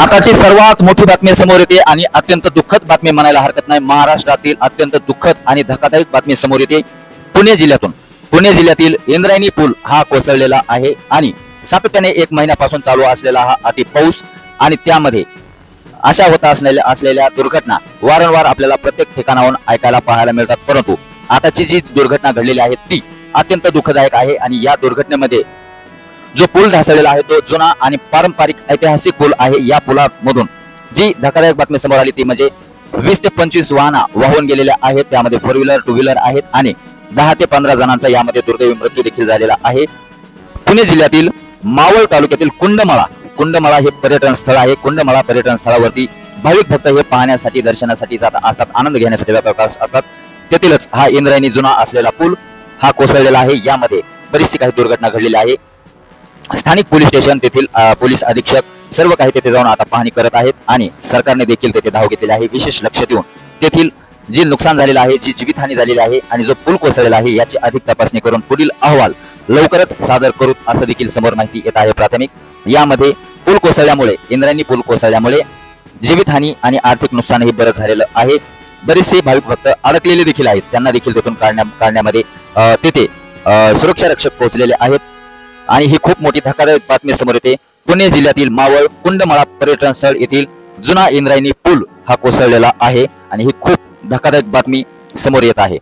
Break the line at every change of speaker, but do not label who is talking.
आताची सर्वात मोठी बातमी समोर येते आणि अत्यंत दुःखद बातमी म्हणायला हरकत नाही. महाराष्ट्रातील अत्यंत दुःखद आणि धक्कादायक बातमी समोर येते. पुणे जिल्ह्यातून. पुणे जिल्ह्यातील इंद्रायणी पूल हा कोसळलेला आहे आणि सातत्याने एक महिन्यापासून चालू असलेला हा अति पाऊस आणि त्यामध्ये अशा होत असलेल्या असलेल्या दुर्घटना वारंवार आपल्याला प्रत्येक ठिकाणाहून ऐकायला पाहायला मिळतात. परंतु आताची जी दुर्घटना घडलेली आहे ती अत्यंत दुःखदायक आहे आणि या दुर्घटनेमध्ये जो पूल ढासळलेला आहे तो जुना आणि पारंपरिक ऐतिहासिक पूल आहे या पुलामधून. जी धक्कादायक बातमी समोर आली ती म्हणजे वीस ते पंचवीस वाहना वाहून गेलेल्या आहेत. त्यामध्ये फोर व्हीलर टू व्हीलर आहेत आणि दहा ते पंधरा जणांचा यामध्ये दुर्दैवी मृत्यू देखील झालेला आहे. पुणे जिल्ह्यातील मावळ तालुक्यातील कुंडमळा कुंडमळा हे पर्यटन स्थळ आहे. कुंडमळा पर्यटन स्थळावरती भाविक भक्त हे पाहण्यासाठी दर्शनासाठी जात असतात आनंद घेण्यासाठी जात असतात. तेथीलच हा इंद्रायणी जुना असलेला पूल हा कोसळलेला आहे. यामध्ये बरीचशी काही दुर्घटना घडलेली आहे. स्थानिक पोलीस स्टेशन तेथील पोलीस अधीक्षक सर्व काही तेथे जाऊन आता पाहणी करत आहेत आणि सरकारने देखील तेथे धाव घेतलेली आहे. विशेष लक्ष देऊन तेथील जे नुकसान झालेलं आहे जी जीवितहानी झालेली आहे आणि जो पूल कोसळलेला आहे याची अधिक तपासणी करून पुढील अहवाल लवकरच सादर करू असं देखील समोर माहिती येत आहे प्राथमिक. यामध्ये पूल कोसळल्यामुळे इंद्रायणी पूल कोसळल्यामुळे जीवितहानी आणि आर्थिक नुकसानही बरंच झालेलं आहे. बरेचसे भाविक भक्त अडकलेले देखील आहेत. त्यांना देखील तेथून काढण्या काढण्यामध्ये तेथे सुरक्षा रक्षक पोहोचलेले आहेत. आणि ही खूप मोठी धक्कादायक बातमी समोर येते. पुणे जिल्ह्यातील मावळ कुंडमळा पर्यटन स्थळ येथील जुना इंद्रायणी पूल हा कोसळलेला आहे आणि ही खूप धक्कादायक बातमी समोर येत आहे.